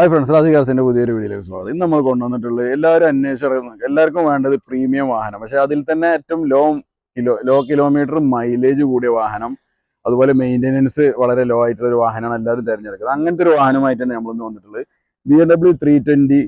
Hi friends കാർസിന്റെ പുതിയൊരു വീഡിയോയിലേക്ക് സ്വാഗതം. ഇന്ന് നമ്മൾ കൊണ്ടുവന്നിട്ടുള്ളത് എല്ലാവരും അന്വേഷിച്ചു എല്ലാവർക്കും വേണ്ടത് പ്രീമിയം വാഹനം. പക്ഷെ അതിൽ തന്നെ ഏറ്റവും low kilo low kilometre mileage കൂടിയ വാഹനം അതുപോലെ മെയിന്റെനൻസ് വളരെ ലോ ആയിട്ടുള്ള ഒരു വാഹനമാണ് എല്ലാവരും തിരഞ്ഞെടുക്കുന്നത്. അങ്ങനത്തെ ഒരു വാഹനമായിട്ട് തന്നെ നമ്മളിന്ന് വന്നിട്ടുള്ളത് B M W three twenty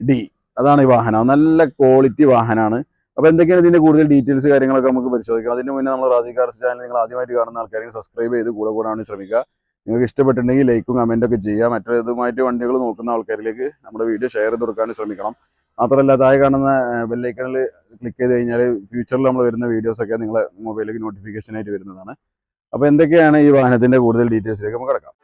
D അതാണ് ഈ വാഹനം. നല്ല ക്വാളിറ്റി വാഹനമാണ്. അപ്പോൾ എന്തൊക്കെയാണ് ഇതിന്റെ കൂടുതൽ ഡീറ്റെയിൽസ് കാര്യങ്ങളൊക്കെ നമുക്ക് പരിശോധിക്കാം. അതിന് മുന്നേ നമ്മൾ റാജി കാർസ് ചാനൽ നിങ്ങൾ ആദ്യമായിട്ട് കാണുന്ന ആൾക്കാരെങ്കിൽ സബ്സ്ക്രൈബ് ചെയ്ത് കൂടെ കൂടാൻ ശ്രമിക്കുക. നിങ്ങൾക്ക് ഇഷ്ടപ്പെട്ടിട്ടുണ്ടെങ്കിൽ ലൈക്കും കമന്റും ഒക്കെ ചെയ്യുക. മറ്റേതുമായിട്ട് വണ്ടികൾ നോക്കുന്ന ആൾക്കാരിലേക്ക് നമ്മുടെ വീഡിയോ ഷെയർ ചെയ്ത് കൊടുക്കാൻ ശ്രമിക്കണം. മാത്രമല്ല താഴെ കാണുന്ന ബെല്ലൈക്കണിൽ ക്ലിക്ക് ചെയ്ത് കഴിഞ്ഞാൽ ഫ്യൂച്ചറിൽ നമ്മൾ വരുന്ന വീഡിയോസൊക്കെ നിങ്ങളെ മൊബൈലിലേക്ക് നോട്ടിഫിക്കേഷനായിട്ട് വരുന്നതാണ്. അപ്പോൾ എന്തൊക്കെയാണ് ഈ വാഹനത്തിന്റെ കൂടുതൽ ഡീറ്റെയിൽസിലേക്ക് നമുക്ക് കിടക്കാം.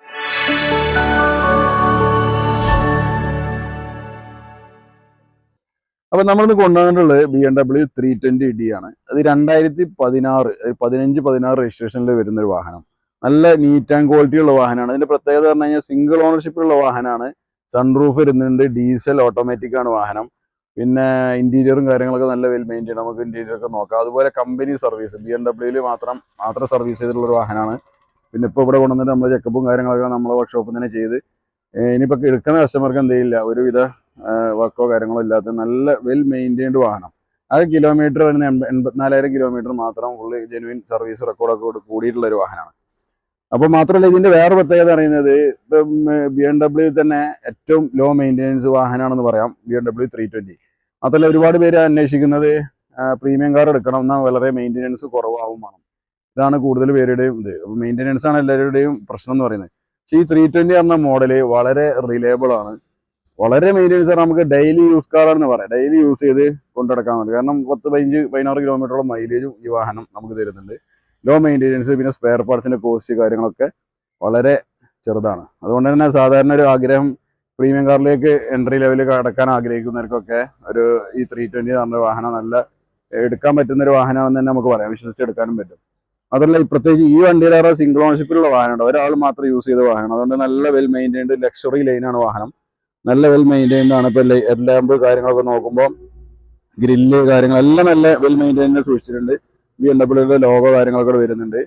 അപ്പോൾ നമ്മളിന്ന് കൊണ്ടുവന്നിട്ടുള്ളത് B M W three twenty D ആണ്. അത് രണ്ടായിരത്തി പതിനാറ് പതിനഞ്ച് പതിനാറ് രജിസ്ട്രേഷനിൽ വരുന്ന ഒരു വാഹനം. നല്ല നീറ്റ് ആൻഡ് ക്വാളിറ്റി ഉള്ള വാഹനമാണ്. അതിന്റെ പ്രത്യേകത പറഞ്ഞു കഴിഞ്ഞാൽ സിംഗിൾ ഓണർഷിപ്പിലുള്ള വാഹനമാണ്. സൺറൂഫ് വരുന്നുണ്ട് ഡീസൽ ഓട്ടോമാറ്റിക് ആണ് വാഹനം. പിന്നെ ഇന്റീരിയറും കാര്യങ്ങളൊക്കെ നല്ല വെൽ മെയിന്റെയിൻ നമുക്ക് ഇന്റീരിയർ ഒക്കെ നോക്കാം. അതുപോലെ കമ്പനി സർവീസ് ബി എം ഡബ്ല്യൂയിൽ മാത്രം മാത്രം സർവീസ് ചെയ്തിട്ടുള്ള ഒരു വാഹനമാണ്. പിന്നെ ഇപ്പോൾ ഇവിടെ കൊണ്ടുവന്നിട്ട് നമ്മൾ ചെക്കപ്പും കാര്യങ്ങളൊക്കെ നമ്മളെ വർക്ക്ഷോപ്പിൽ തന്നെ ചെയ്ത് ഇനിയിപ്പോൾ എടുക്കുന്ന കസ്റ്റമർക്ക് എന്തെയില്ല ഒരുവിധ വർക്കോ കാര്യങ്ങളോ ഇല്ലാത്ത നല്ല വെൽ മെയിന്റെയിൻഡ് വാഹനം. അത് കിലോമീറ്റർ വരുന്ന എൺപ എൺപത്തിനാലായിരം കിലോമീറ്റർ മാത്രം ഫുള്ള് ജെനുവിൻ സർവീസ് റെക്കോർഡൊക്കെ കൂടിയിട്ടുള്ള ഒരു വാഹനമാണ്. അപ്പോൾ മാത്രമല്ല ഇതിന്റെ വേറെ പ്രത്യേകത അറിയുന്നത് ഇപ്പം ബി എം ഡബ്ല്യു തന്നെ ഏറ്റവും ലോ മെയിന്റെനൻസ് വാഹനമാണെന്ന് പറയാം B M W three twenty മാത്രമല്ല ഒരുപാട് പേര് അന്വേഷിക്കുന്നത് പ്രീമിയം കാർ എടുക്കണം എന്നാൽ വളരെ മെയിന്റെനൻസ് കുറവാകും വേണം. ഇതാണ് കൂടുതൽ പേരുടെയും ഇത്. അപ്പോൾ മെയിന്റെനൻസ് ആണ് എല്ലാവരുടെയും പ്രശ്നം എന്ന് പറയുന്നത്. പക്ഷേ ഈ ത്രീ ട്വന്റി എന്ന മോഡൽ വളരെ റിലയബിൾ ആണ്. വളരെ മെയിന്റെനൻസ് ആണ്. നമുക്ക് ഡെയിലി യൂസ് കാറാണെന്ന് പറയാം. ഡെയിലി യൂസ് ചെയ്ത് കൊണ്ടുനടക്കാൻ വേണ്ടി. കാരണം പത്ത് പതിനഞ്ച് പതിനാറ് കിലോമീറ്ററോളം മൈലേജും ഈ വാഹനം നമുക്ക് തരുന്നുണ്ട്. ലോ മെയിന്റെനൻസ് പിന്നെ സ്പെയർ പാർട്സിന്റെ കോസ്റ്റ് കാര്യങ്ങളൊക്കെ വളരെ ചെറുതാണ്. അതുകൊണ്ട് തന്നെ സാധാരണ ഒരു ആഗ്രഹം പ്രീമിയം കാറിലേക്ക് എൻട്രി ലെവലിൽ കടക്കാൻ ആഗ്രഹിക്കുന്നവർക്കൊക്കെ ഒരു ഈ ത്രീ ട്വന്റി പറഞ്ഞ വാഹനം നല്ല എടുക്കാൻ പറ്റുന്ന ഒരു വാഹനമാണെന്ന് തന്നെ നമുക്ക് പറയാം വിശ്വസിച്ച് എടുക്കാനും പറ്റും. അതല്ല പ്രത്യേകിച്ച് ഈ വണ്ടിയിലേറെ സിംഗിൾ ഓണർഷിപ്പിലുള്ള വാഹനമുണ്ട്. ഒരാൾ മാത്രം യൂസ് ചെയ്ത വാഹനം അതുകൊണ്ട് നല്ല വെൽ മെയിന്റൈൻഡ് ലക്ഷറി ലൈനാണ് വാഹനം. നല്ല വെൽ മെയിന്റൈൻഡ് ആണ് ഇപ്പോൾ ഹെഡ് ലാമ്പ് കാര്യങ്ങളൊക്കെ നോക്കുമ്പോൾ ഗ്രില്ല് കാര്യങ്ങളെല്ലാം നല്ല വെൽ മെയിന്റൈൻഡ് സൂക്ഷിച്ചിട്ടുണ്ട്. ബി എം ഡബ്ല്യൂയുടെ ലോഗോ കാര്യങ്ങളൊക്കെ വരുന്നുണ്ട്.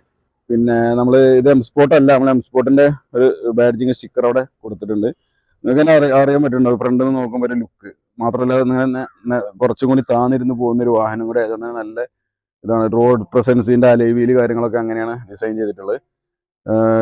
പിന്നെ നമ്മൾ ഇത് എം സ്പോട്ട് അല്ല നമ്മൾ എം സ്പോട്ടിന്റെ ഒരു ബാഡ്ജിങ് സ്റ്റിക്കർ അവിടെ കൊടുത്തിട്ടുണ്ട്. നിങ്ങൾക്ക് തന്നെ അറിയാൻ പറ്റുന്നുണ്ടോ? ഫ്രണ്ടിൽ നിന്ന് നോക്കുമ്പോൾ ഒരു ലുക്ക് മാത്രമല്ല നിങ്ങൾ കുറച്ചും കൂടി താന്നിരുന്ന് പോകുന്ന ഒരു വാഹനം കൂടെ ആയതുകൊണ്ട് നല്ല ഇതാണ് റോഡ് പ്രസൻസിന്റെ അലൈവിയിൽ കാര്യങ്ങളൊക്കെ അങ്ങനെയാണ് ഡിസൈൻ ചെയ്തിട്ടുള്ളത്.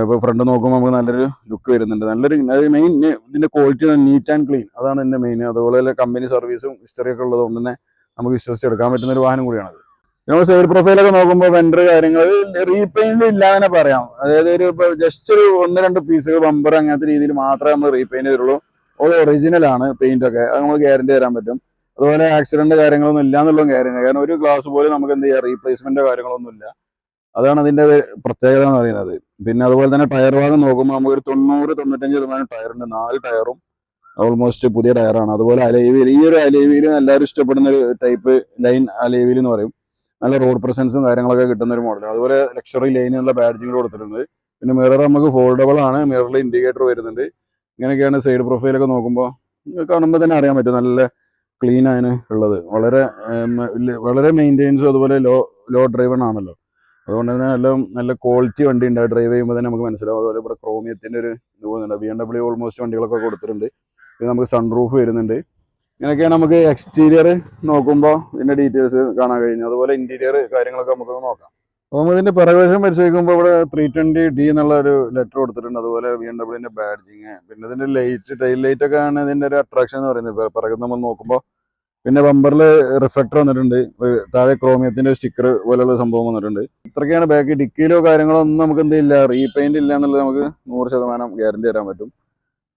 ഇപ്പോൾ ഫ്രണ്ട് നോക്കുമ്പോൾ നമുക്ക് നല്ലൊരു ലുക്ക് വരുന്നുണ്ട്. നല്ലൊരു മെയിൻ ഇതിന്റെ ക്വാളിറ്റി നീറ്റ് ആൻഡ് ക്ലീൻ അതാണ് എന്റെ മെയിൻ അതുപോലെ കമ്പനി സർവീസും ഹിസ്റ്ററിയൊക്കെ ഉള്ളതുകൊണ്ട് തന്നെ നമുക്ക് വിശ്വസിച്ച് എടുക്കാൻ പറ്റുന്ന ഒരു വാഹനം കൂടിയാണത്. നമ്മൾ സൈഡ് പ്രൊഫൈലൊക്കെ നോക്കുമ്പോൾ വെണ്ടർ കാര്യങ്ങൾ റീപെയിന്റ് ഇല്ലാതെ പറയാം. അതായത് ഒരു ജസ്റ്റ് ഒരു ഒന്ന് രണ്ട് പീസുകൾ ബമ്പർ അങ്ങനത്തെ രീതിയിൽ മാത്രമേ നമ്മൾ റീപെയിന്റ് ചെയ്തിട്ടുള്ളൂ ഓൾ ഒറിജിനൽ ആണ് പെയിന്റ് ഒക്കെ. അത് നമ്മൾ ഗ്യാരണ്ടി തരാൻ പറ്റും. അതുപോലെ ആക്സിഡന്റ് കാര്യങ്ങളൊന്നും ഇല്ല എന്നുള്ള കാര്യമാണ് കാരണം ഒരു ഗ്ലാസ് പോലും നമുക്ക് എന്ത് ചെയ്യാം? റീപ്ലേസ്മെന്റ് കാര്യങ്ങളൊന്നും ഇല്ല. അതാണ് അതിന്റെ പ്രത്യേകത എന്ന് പറയുന്നത്. പിന്നെ അതുപോലെ തന്നെ ടയർ ഭാഗം നോക്കുമ്പോൾ നമുക്ക് ഒരു തൊണ്ണൂറ് തൊണ്ണൂറ്റഞ്ച് ശതമാനം ടയറുണ്ട് നാല് ടയറും ഓൾമോസ്റ്റ് പുതിയ ടയറാണ് അതുപോലെ അലേവിയിൽ ഈ ഒരു അലേവിയിൽ എല്ലാവരും ഇഷ്ടപ്പെടുന്ന ഒരു ടൈപ്പ് ലൈൻ അലേവിയിൽ എന്ന് പറയും. നല്ല റോഡ് പ്രസൻസും കാര്യങ്ങളൊക്കെ കിട്ടുന്ന ഒരു മോഡൽ അതുപോലെ ലക്ഷറി ലൈനുള്ള ബാഡ്ജിങ്ങൾ കൊടുത്തിട്ടുണ്ട്. പിന്നെ മിറർ നമുക്ക് ഫോൾഡബിൾ ആണ്. മിററിൽ ഇൻഡിക്കേറ്റർ വരുന്നുണ്ട്. ഇങ്ങനെയൊക്കെയാണ് സൈഡ് പ്രൊഫൈലൊക്കെ നോക്കുമ്പോൾ കാണുമ്പോൾ തന്നെ അറിയാൻ പറ്റും. നല്ല ക്ലീൻ ആണ് ഉള്ളത്. വളരെ വളരെ മെയിന്റെയിൻസും അതുപോലെ ലോ ലോ ഡ്രൈവൺ ആണല്ലോ. അതുകൊണ്ട് തന്നെ നല്ല നല്ല ക്വാളിറ്റി വണ്ടി ഉണ്ട്. ഡ്രൈവ് ചെയ്യുമ്പോൾ തന്നെ നമുക്ക് മനസ്സിലാവും. അതുപോലെ ഇവിടെ ക്രോമിയത്തിന്റെ ഒരു ഇത് പോകുന്നുണ്ട്. ബി എം ഡബ്ല്യു ഓൾമോസ്റ്റ് വണ്ടികളൊക്കെ കൊടുത്തിട്ടുണ്ട്. പിന്നെ നമുക്ക് സൺറൂഫ് വരുന്നുണ്ട്. ഇങ്ങനെയൊക്കെയാണ് നമുക്ക് എക്സ്റ്റീരിയർ നോക്കുമ്പോൾ ഇതിന്റെ ഡീറ്റെയിൽസ് കാണാൻ കഴിഞ്ഞു അതുപോലെ ഇന്റീരിയർ കാര്യങ്ങളൊക്കെ നമുക്ക് നോക്കാം. അപ്പോൾ ഇതിന്റെ പിറകുവശം പരിശോധിക്കുമ്പോൾ ഇവിടെ ത്രീ ട്വന്റി ഡി എന്നുള്ള ഒരു ലെറ്റർ കൊടുത്തിട്ടുണ്ട്. അതുപോലെ ബി എം ഡബ്ല്യൂന്റെ ബാഡ്ജിങ് പിന്നെ ഇതിന്റെ ലൈറ്റ് ടൈൽ ലൈറ്റ് ഒക്കെ ആണ് ഇതിന്റെ ഒരു അട്രാക്ഷൻ എന്ന് പറയുന്നത്. പി- നമ്മൾ നോക്കുമ്പോൾ പിന്നെ ബമ്പറിൽ റിഫ്ലക്ടർ വന്നിട്ടുണ്ട്. താഴെ ക്രോമിയത്തിന്റെ സ്റ്റിക്കർ പോലെയുള്ള സംഭവം വന്നിട്ടുണ്ട്. ഇത്രയൊക്കെയാണ് ബാക്കി ഡിക്കിയിലോ കാര്യങ്ങളോ ഒന്നും നമുക്ക് എന്തില്ല റീപെയിന്റ് ഇല്ല എന്നുള്ളത് നമുക്ക് നൂറ് ശതമാനം ഗ്യാരണ്ടി തരാൻ പറ്റും.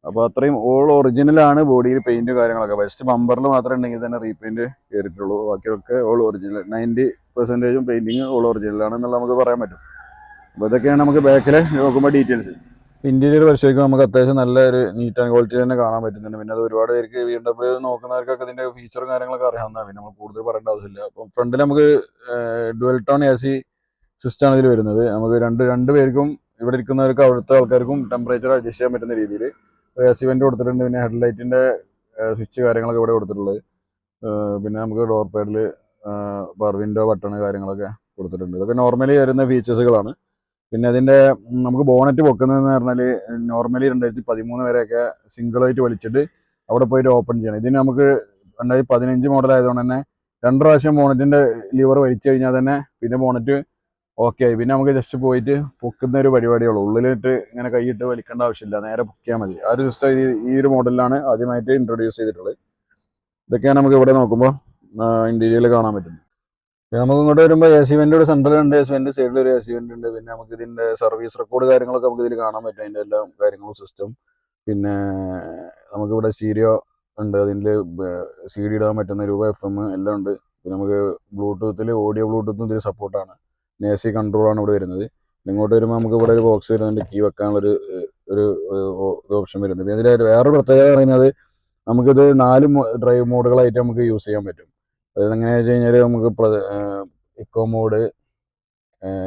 അപ്പോൾ അത്രയും ഓൾ ഒറിജിനൽ ആണ് ബോഡിയിൽ പെയിന്റ് കാര്യങ്ങളൊക്കെ. ബെസ്റ്റ് ബമ്പറിൽ മാത്രമേ ഉണ്ടെങ്കിൽ തന്നെ റീപെയിന്റ് കയറിയിട്ടുള്ളൂ ബാക്കിയൊക്കെ ഓൾ ഒറിജിനൽ നയന്റി പെർസെന്റേജും പെയിന്റിങ് ഓൾ ഒറിജിനൽ ആണെന്നുള്ള നമുക്ക് പറയാൻ പറ്റും. അപ്പോൾ ഇതൊക്കെയാണ് നമുക്ക് ബാക്കിൽ നോക്കുമ്പോൾ ഡീറ്റെയിൽസ് ഇന്റീരിയർ പരിശോധിക്കുമ്പോൾ നമുക്ക് അത്യാവശ്യം നല്ല ഒരു നീറ്റ് ആൻഡ് ക്വാളിറ്റി തന്നെ കാണാൻ പറ്റുന്നുണ്ട്. പിന്നെ അത് ഒരുപാട് പേർക്ക് വി എം ഡബ്ല്യൂ നോക്കുന്നവർക്കൊക്കെ ഇതിന്റെ ഫീച്ചറും കാര്യങ്ങളൊക്കെ അറിയാവുന്നതാണ്. പിന്നെ നമ്മൾ കൂടുതൽ പറയേണ്ട ആവശ്യമില്ല. അപ്പം ഫ്രണ്ടിൽ നമുക്ക് ഡുവൽ ടോൺ എ സി സിസ്റ്റമാണ് ഇതിൽ വരുന്നത്. നമുക്ക് രണ്ട് രണ്ട് പേർക്കും ഇവിടെ ഇരിക്കുന്നവർക്കും അവിടുത്തെ ആൾക്കാർക്കും ടെമ്പറേച്ചർ അഡ്ജസ്റ്റ് ചെയ്യാൻ പറ്റുന്ന രീതിയിൽ എ സി കൊടുത്തിട്ടുണ്ട്. പിന്നെ ഹെഡ് ലൈറ്റിന്റെ സ്വിച്ച് കാര്യങ്ങളൊക്കെ ഇവിടെ കൊടുത്തിട്ടുള്ളത്. പിന്നെ നമുക്ക് door paddle power window button കാര്യങ്ങളൊക്കെ കൊടുത്തിട്ടുണ്ട്. ഇതൊക്കെ നോർമലി വരുന്ന ഫീച്ചേഴ്സുകളാണ് പിന്നെ അതിന്റെ നമുക്ക് ബോണറ്റ് പൊക്കുന്നതെന്ന് പറഞ്ഞാൽ നോർമലി രണ്ടായിരത്തി പതിമൂന്ന് വരെയൊക്കെ സിംഗിളായിട്ട് വലിച്ചിട്ട് അവിടെ പോയിട്ട് ഓപ്പൺ ചെയ്യണം. ഇതിന് നമുക്ക് രണ്ടായിരത്തി പതിനഞ്ച് മോഡൽ ആയതുകൊണ്ട് തന്നെ രണ്ട് പ്രാവശ്യം ബോണറ്റിന്റെ ലിവർ വലിച്ചു കഴിഞ്ഞാൽ തന്നെ പിന്നെ ബോണറ്റ് ഓക്കെ പിന്നെ നമുക്ക് ജസ്റ്റ് പോയിട്ട് പൊക്കുന്ന ഒരു പരിപാടിയുള്ളൂ. ഉള്ളിലിട്ട് ഇങ്ങനെ കൈയിട്ട് വലിക്കേണ്ട ആവശ്യമില്ല. നേരെ പൊക്കിയാൽ മതി. ആ ഒരു ജസ്റ്റ് ഈ ഒരു മോഡലിലാണ് ആദ്യമായിട്ട് ഇൻട്രൊഡ്യൂസ് ചെയ്തിട്ടുള്ളത്. ഇതൊക്കെയാണ് നമുക്ക് ഇവിടെ നോക്കുമ്പോൾ ഇന്റീരിയൽ കാണാൻ പറ്റുന്നത്. നമുക്ക് ഇങ്ങോട്ട് വരുമ്പോൾ എ സി വെന്റ് ഒരു സെൻട്രൽ ഉണ്ട് എ സി വെന്റ് സൈഡിൽ ഒരു എ സി വെന്റ് ഉണ്ട്. പിന്നെ നമുക്ക് ഇതിന്റെ സർവീസ് റെക്കോർഡ് കാര്യങ്ങളൊക്കെ നമുക്ക് ഇതിൽ കാണാൻ പറ്റും. അതിന്റെ എല്ലാം കാര്യങ്ങളും സിസ്റ്റം പിന്നെ നമുക്കിവിടെ സ്റ്റീരിയോ ഉണ്ട്. അതിന്റെ സി ഡി ഇടാൻ പറ്റുന്ന രൂപ എഫ് എം എല്ലാം ഉണ്ട്. പിന്നെ നമുക്ക് ബ്ലൂടൂത്തിൽ ഓഡിയോ ബ്ലൂടൂത്തും ഇതിൽ സപ്പോർട്ടാണ് എ സി കൺട്രോളാണ് ഇവിടെ വരുന്നത്. ഇങ്ങോട്ട് വരുമ്പോൾ നമുക്ക് ഇവിടെ ഒരു ബോക്സ് വരുന്നുണ്ട്. കീ വെക്കാനുള്ളൊരു ഒരു ഓപ്ഷൻ വരുന്നുണ്ട്. ഇതിൽ വേറൊരു പ്രത്യേകത പറയുന്നത് നമുക്കിത് നാല് ഡ്രൈവ് മോഡുകളായിട്ട് നമുക്ക് യൂസ് ചെയ്യാൻ പറ്റും. അതായത് എങ്ങനെയാണെന്ന് വെച്ച് കഴിഞ്ഞാൽ നമുക്ക് ഇക്കോ മോഡ്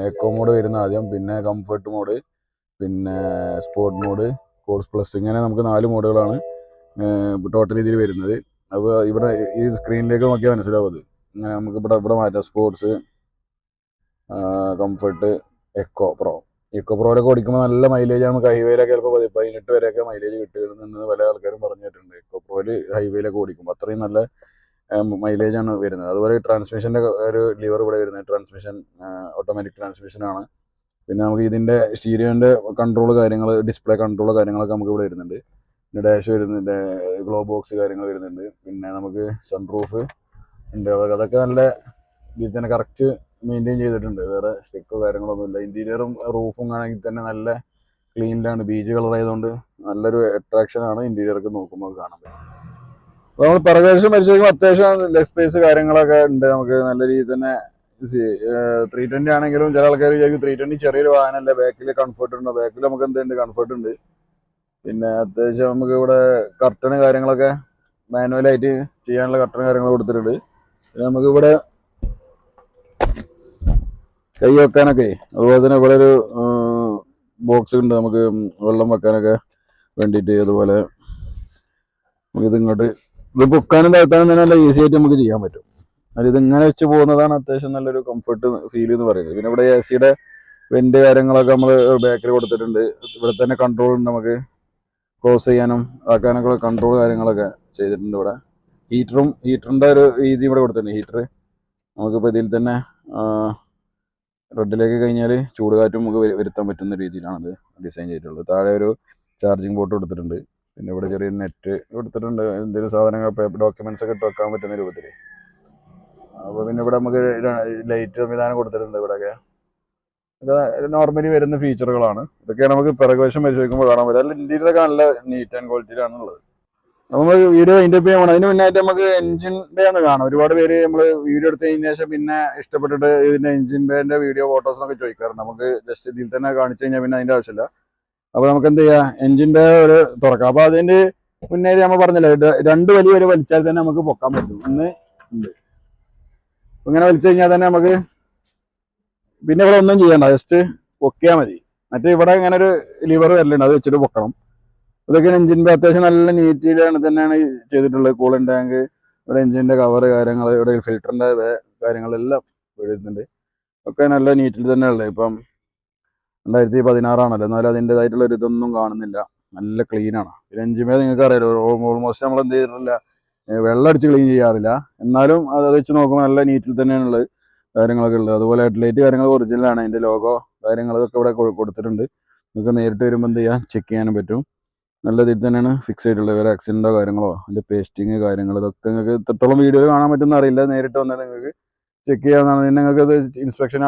എക്കോ മോഡ് വരുന്ന ആദ്യം പിന്നെ കംഫർട്ട് മോഡ് പിന്നെ സ്പോർട്ട് മോഡ് കോഴ്സ് പ്ലസ് ഇങ്ങനെ നമുക്ക് നാല് മോഡുകളാണ് ടോട്ടൽ ഇതിൽ വരുന്നത്. അപ്പോൾ ഇവിടെ ഈ സ്ക്രീനിലേക്ക് നോക്കിയാൽ മനസ്സിലാവും അത്. ഇങ്ങനെ നമുക്ക് ഇവിടെ ഇവിടെ മാറ്റാം. Sports comfort eco pro eco പ്രോയിലൊക്കെ ഓടിക്കുമ്പോൾ നല്ല മൈലേജ് നമുക്ക് ഹൈവേയിലൊക്കെ ചിലപ്പോൾ പതി- പതിനെട്ട് വരെയൊക്കെ മൈലേജ് കിട്ടുകയെന്ന് പല ആൾക്കാരും പറഞ്ഞിട്ടുണ്ട്. എക്കോ പ്രോയിൽ ഹൈവേയിലൊക്കെ ഓടിക്കുമ്പോൾ അത്രയും നല്ല മൈലേജാണ് വരുന്നത്. അതുപോലെ ട്രാൻസ്മിഷന്റെ ഒരു ലിവർ ഇവിടെ വരുന്നത്. ട്രാൻസ്മിഷൻ ഓട്ടോമാറ്റിക് ട്രാൻസ്മിഷനാണ് പിന്നെ നമുക്ക് ഇതിന്റെ സ്റ്റീരിയോന്റെ കൺട്രോൾ കാര്യങ്ങൾ ഡിസ്പ്ലേ കൺട്രോൾ കാര്യങ്ങളൊക്കെ നമുക്ക് ഇവിടെ വരുന്നുണ്ട്. പിന്നെ ഡാഷ് വരുന്നുണ്ട് ഗ്ലോ ബോക്സ് കാര്യങ്ങൾ വരുന്നുണ്ട്. പിന്നെ നമുക്ക് സൺ പ്രൂഫ് ഉണ്ട്. അതൊക്കെ നല്ല ഇതിൽ തന്നെ കറക്റ്റ് മെയിന്റെയിൻ ചെയ്തിട്ടുണ്ട്. വേറെ സ്റ്റിക്കോ കാര്യങ്ങളൊന്നുമില്ല ഇന്റീരിയറും റൂഫും ആണെങ്കിൽ തന്നെ നല്ല ക്ലീനിലാണ് ബീച്ച് കളർ ആയതുകൊണ്ട് നല്ലൊരു അട്രാക്ഷൻ ആണ് ഇന്റീരിയറൊക്കെ നോക്കുമ്പോൾ കാണാൻ പറ്റും നമ്മൾ പ്രകാശം പരിശോധിക്കുമ്പോൾ അത്യാവശ്യം ലെഗ് സ്പേസ് കാര്യങ്ങളൊക്കെ ഉണ്ട്. നമുക്ക് നല്ല രീതിയിൽ തന്നെ ത്രീ ട്വന്റി ആണെങ്കിലും ചില ആൾക്കാർ വിചാരിക്കും ത്രീ ട്വന്റി ചെറിയൊരു വാഹനമല്ല. ബാക്കിൽ കംഫർട്ട് ഉണ്ട്? ബാക്കിൽ നമുക്ക് എന്തുണ്ട്? കംഫർട്ട് ഉണ്ട്. പിന്നെ അത്യാവശ്യം നമുക്ക് ഇവിടെ കർട്ടൺ കാര്യങ്ങളൊക്കെ മാനുവലായിട്ട് ചെയ്യാനുള്ള കർട്ടൺ കാര്യങ്ങൾ കൊടുത്തിട്ടുണ്ട്. പിന്നെ നമുക്ക് ഇവിടെ കൈ വെക്കാനൊക്കെ അതുപോലെ തന്നെ ഇവിടെ ഒരു ബോക്സ് ഉണ്ട് നമുക്ക് വെള്ളം വെക്കാനൊക്കെ വേണ്ടിയിട്ട് അതുപോലെ നമുക്ക് ഇത് ഇങ്ങോട്ട് ഇത് പൊക്കാനും താഴ്ത്താനും തന്നെ നല്ല ഈസി ആയിട്ട് നമുക്ക് ചെയ്യാൻ പറ്റും. അത് ഇത് ഇങ്ങനെ വെച്ച് പോകുന്നതാണ് അത്യാവശ്യം നല്ലൊരു കംഫർട്ട് ഫീൽ എന്ന് പറയുന്നത്. പിന്നെ ഇവിടെ എ സിയുടെ വെന്റ് കാര്യങ്ങളൊക്കെ നമ്മൾ ബാക്കിൽ കൊടുത്തിട്ടുണ്ട്. ഇവിടെ തന്നെ കൺട്രോൾ ഉണ്ട് നമുക്ക്. ക്ലോസ് ചെയ്യാനും ആക്കാനൊക്കെ കൺട്രോൾ കാര്യങ്ങളൊക്കെ ചെയ്തിട്ടുണ്ട് ഇവിടെ. ഹീറ്ററും ഹീറ്ററിന്റെ ഒരു രീതി ഇവിടെ കൊടുത്തിട്ടുണ്ട്. ഹീറ്റർ നമുക്കിപ്പോൾ ഇതിൽ തന്നെ റെഡിലേക്ക് കഴിഞ്ഞാൽ ചൂട് കാറ്റും നമുക്ക് വരു- വരുത്താൻ പറ്റുന്ന രീതിയിലാണത് ഡിസൈൻ ചെയ്തിട്ടുള്ളത്. താഴെ ഒരു ചാർജിങ് പോർട്ട് കൊടുത്തിട്ടുണ്ട്. പിന്നെ ഇവിടെ ചെറിയ നെറ്റ് കൊടുത്തിട്ടുണ്ട്. എന്തെങ്കിലും സാധനങ്ങൾ ഡോക്യുമെൻസ് ഒക്കെ ഇട്ട് വെക്കാൻ പറ്റുന്ന രൂപത്തിൽ അപ്പോൾ പിന്നെ ഇവിടെ നമുക്ക് ലൈറ്റ് സംവിധാനം കൊടുത്തിട്ടുണ്ട് ഇവിടെയൊക്കെ. നോർമലി വരുന്ന ഫീച്ചറുകളാണ് ഇതൊക്കെയാണ് നമുക്ക് പിറകുവശം പരിശോധിക്കുമ്പോൾ കാണാൻ പറ്റും. അതിൽ ഇന്ത്യയിലൊക്കെ നല്ല നീറ്റ് ആൻഡ് ക്വാളിറ്റിയിലാണ് ഉള്ളത് നമ്മൾ വീഡിയോ ഇന്റർവ്യൂ ചെയ്യണം. അതിന് മുന്നായിട്ട് നമുക്ക് എഞ്ചിന്റെ ഒന്ന് കാണാം. ഒരുപാട് പേര് നമ്മൾ വീഡിയോ എടുത്തതിന് ശേഷം പിന്നെ ഇഷ്ടപ്പെട്ടിട്ട് ഇതിന്റെ ബേന്റെ വീഡിയോ ഫോട്ടോസ് ഒക്കെ ചോദിക്കാറുണ്ട്. നമുക്ക് ജസ്റ്റ് ഇതിൽ തന്നെ കാണിച്ചു കഴിഞ്ഞാൽ പിന്നെ അതിന്റെ ആവശ്യമില്ല. അപ്പോൾ നമുക്ക് എന്ത് ചെയ്യാം? ബേ ഒരു തുറക്കാം. അപ്പോൾ അതിന്റെ മുന്നേ നമ്മൾ പറഞ്ഞില്ലേ രണ്ട് വലിയ ഒരു വലിച്ചാൽ തന്നെ നമുക്ക് പൊക്കാൻ പറ്റും. ഒന്ന് ഉണ്ട്. ഇങ്ങനെ വലിച്ചു കഴിഞ്ഞാൽ തന്നെ നമുക്ക് പിന്നെ ഇവിടെ ഒന്നും ചെയ്യണ്ട. ജസ്റ്റ് പൊക്കിയാൽ മതി. മറ്റേ ഇവിടെ ഇങ്ങനെ ഒരു ലിവർ വരലുണ്ട്. അത് വെച്ചിട്ട് പൊക്കണം. ഇതൊക്കെ എഞ്ചിന്റെ അത്യാവശ്യം നല്ല നീറ്റിലാണ് തന്നെയാണ് ചെയ്തിട്ടുള്ളത്. കൂളൻ ടാങ്ക് ഇവിടെ എഞ്ചിന്റെ കവർ കാര്യങ്ങൾ ഇവിടെ ഫിൽറ്ററിന്റെ കാര്യങ്ങളെല്ലാം വരുന്നുണ്ട്. ഒക്കെ നല്ല നീറ്റിൽ തന്നെ ഉള്ളത്. ഇപ്പം രണ്ടായിരത്തി പതിനാറാണല്ലോ എന്നാലും അതിന്റെതായിട്ടുള്ള ഒരു ഇതൊന്നും കാണുന്നില്ല. നല്ല ക്ലീനാണ് പിന്നെ എഞ്ചിമേ നിങ്ങൾക്ക് അറിയാലോ ഓൾമോസ്റ്റ് നമ്മൾ എന്ത് ചെയ്തിട്ടില്ല. വെള്ളം അടിച്ച് ക്ലീൻ ചെയ്യാറില്ല. എന്നാലും അത് വെച്ച് നോക്കുമ്പോൾ നല്ല നീറ്റിൽ തന്നെയാണ് ഉള്ളത് കാര്യങ്ങളൊക്കെ ഉള്ളത്. അതുപോലെ ഹെഡ്ലൈറ്റ് കാര്യങ്ങൾ ഒറിജിനലാണ് അതിന്റെ ലോഗോ കാര്യങ്ങളൊക്കെ ഇവിടെ കൊടുത്തിട്ടുണ്ട്. നിങ്ങൾക്ക് നേരിട്ട് വരുമ്പോൾ എന്ത് ചെയ്യാം? ചെക്ക് ചെയ്യാനും പറ്റും. നല്ല രീതി തന്നെയാണ് ഫിക്സ് ചെയ്തിട്ടുള്ളത് വേറെ ആക്സിഡന്റോ കാര്യങ്ങളോ അതിന്റെ പേസ്റ്റിങ് കാര്യങ്ങൾ ഇതൊക്കെ നിങ്ങൾക്ക് എത്രത്തോളം വീഡിയോ കാണാൻ പറ്റുമെന്ന് അറിയില്ല. നേരിട്ട് വന്നാൽ നിങ്ങൾക്ക് ചെക്ക് ചെയ്യാവുന്നതാണ്. പിന്നെ നിങ്ങൾക്ക് അത് ഇൻസ്പെക്ഷൻ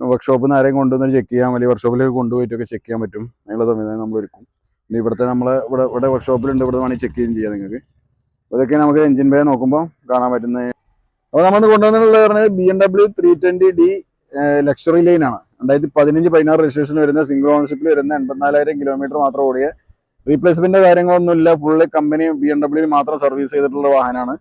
വർക്ക്ഷോപ്പിൽ നിന്ന് ആരെയും കൊണ്ടുവന്ന് ചെക്ക് ചെയ്യാൻ അല്ലെങ്കിൽ വർക്ക്ഷോപ്പിലേക്ക് കൊണ്ടുപോയിട്ടൊക്കെ ചെക്ക് ചെയ്യാൻ പറ്റും. അതിനുള്ള സംവിധാനം നമ്മൾ ഒരുക്കും. പിന്നെ ഇവിടുത്തെ നമ്മൾ ഇവിടെ ഇവിടെ വർക്ക്ഷോപ്പിലുണ്ട് ഇവിടെ വേണമെങ്കിൽ ചെക്ക് ചെയ്യുകയും ചെയ്യാം നിങ്ങൾക്ക്. അതൊക്കെ നമുക്ക് എഞ്ചിൻ ബേ നോക്കുമ്പോൾ കാണാൻ പറ്റുന്നത് അപ്പോൾ നമ്മൾ കൊണ്ടുവന്നിട്ടുള്ളത് പറഞ്ഞത് B M W three twenty D luxury ലൈനാണ് രണ്ടായിരത്തി പതിനഞ്ച് പതിനാറ് രജിസ്ട്രേഷൻ വരുന്ന സിംഗിൾ ഓണർഷിപ്പിൽ വരുന്ന എൺപത്തിനാലായിരം കിലോമീറ്റർ മാത്രം ഓടിയ റീപ്ലേസ്മെന്റ് കാര്യങ്ങളൊന്നുമില്ല. Full company B M W മാത്രം സർവീസ് ചെയ്തിട്ടുള്ള വാഹനമാണ്.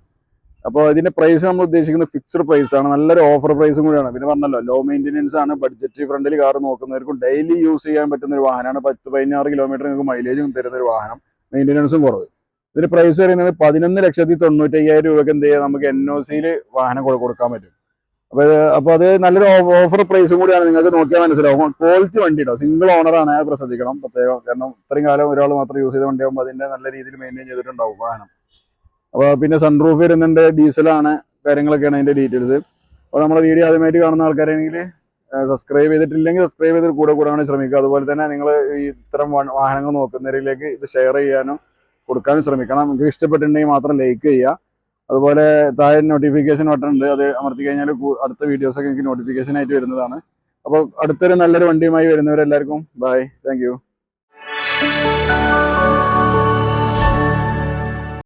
അപ്പോൾ ഇതിന്റെ പ്രൈസ് നമ്മൾ ഉദ്ദേശിക്കുന്നത് ഫിക്സ്ഡ് പ്രൈസ് ആണ്. നല്ലൊരു ഓഫർ പ്രൈസും കൂടിയാണ്. പിന്നെ പറഞ്ഞല്ലോ ലോ മെയിന്റെനൻസ് ആണ്. ബഡ്ജറ്റ് ഫ്രണ്ടിൽ കാർ നോക്കുന്നവർക്കും ഡെയിലി യൂസ് ചെയ്യാൻ പറ്റുന്ന ഒരു വാഹനമാണ്. പത്ത് പതിനാറ് കിലോമീറ്റർ നിങ്ങൾക്ക് മൈലേജും തരുന്ന ഒരു വാഹനം. മെയിന്റെനൻസും കുറവ്. ഇതിന് പ്രൈസ് പറയുന്നത് പതിനൊന്ന് ലക്ഷത്തി തൊണ്ണൂറ്റി രൂപയ്ക്ക് എന്ത് ചെയ്യാം? നമുക്ക് എൻ ഒ സിയിൽ വാഹനം കൊടു- കൊടുക്കാൻ പറ്റും. അപ്പൊ അപ്പോൾ അപ്പൊ അത് നല്ലൊരു ഓഫർ പ്രൈസും കൂടിയാണ് നിങ്ങൾക്ക് നോക്കിയാൽ മനസ്സിലാവും. ക്വാളിറ്റി വണ്ടി കേട്ടോ സിംഗിൾ ഓണറാണ് അത് ശ്രദ്ധിക്കണം പ്രത്യേകം കാരണം ഇത്രയും കാലം ഒരാൾ മാത്രം യൂസ് ചെയ്ത വണ്ടിയാകുമ്പോൾ അതിന്റെ നല്ല രീതിയിൽ മെയിന്റെയിൻ ചെയ്തിട്ടുണ്ടാവും വാഹനം. അപ്പൊ പിന്നെ സൺറൂഫ് വരുന്നുണ്ട് ഡീസലാണ് കാര്യങ്ങളൊക്കെയാണ് അതിന്റെ ഡീറ്റെയിൽസ് അപ്പോൾ നമ്മുടെ വീഡിയോ ആദ്യമായിട്ട് കാണുന്ന ആൾക്കാരാണെങ്കിൽ സബ്സ്ക്രൈബ് ചെയ്തിട്ടില്ലെങ്കിൽ സബ്സ്ക്രൈബ് ചെയ്ത് കൂടെ കൂടെ കൂടാൻ ശ്രമിക്കുക. അതുപോലെ തന്നെ നിങ്ങൾ ഈ ഇത്തരം വാഹനങ്ങൾ നോക്കുന്നവരിലേക്ക് ഇത് ഷെയർ ചെയ്യാനും കൊടുക്കാനും ശ്രമിക്കണം. നിങ്ങൾക്ക് ഇഷ്ടപ്പെട്ടിട്ടുണ്ടെങ്കിൽ മാത്രം ലൈക്ക് ചെയ്യുക. അതുപോലെ താഴെ നോട്ടിഫിക്കേഷൻ ബട്ടൺ ഉണ്ട്. അത് അമർത്തി കഴിഞ്ഞാൽ അടുത്ത വീഡിയോസ് ഒക്കെ എനിക്ക് നോട്ടിഫിക്കേഷൻ ആയിട്ട് വരുന്നതാണ്. അപ്പോൾ അടുത്തൊരു നല്ലൊരു വണ്ടിയുമായി വരുന്നവരെല്ലാവർക്കും ബൈ താങ്ക്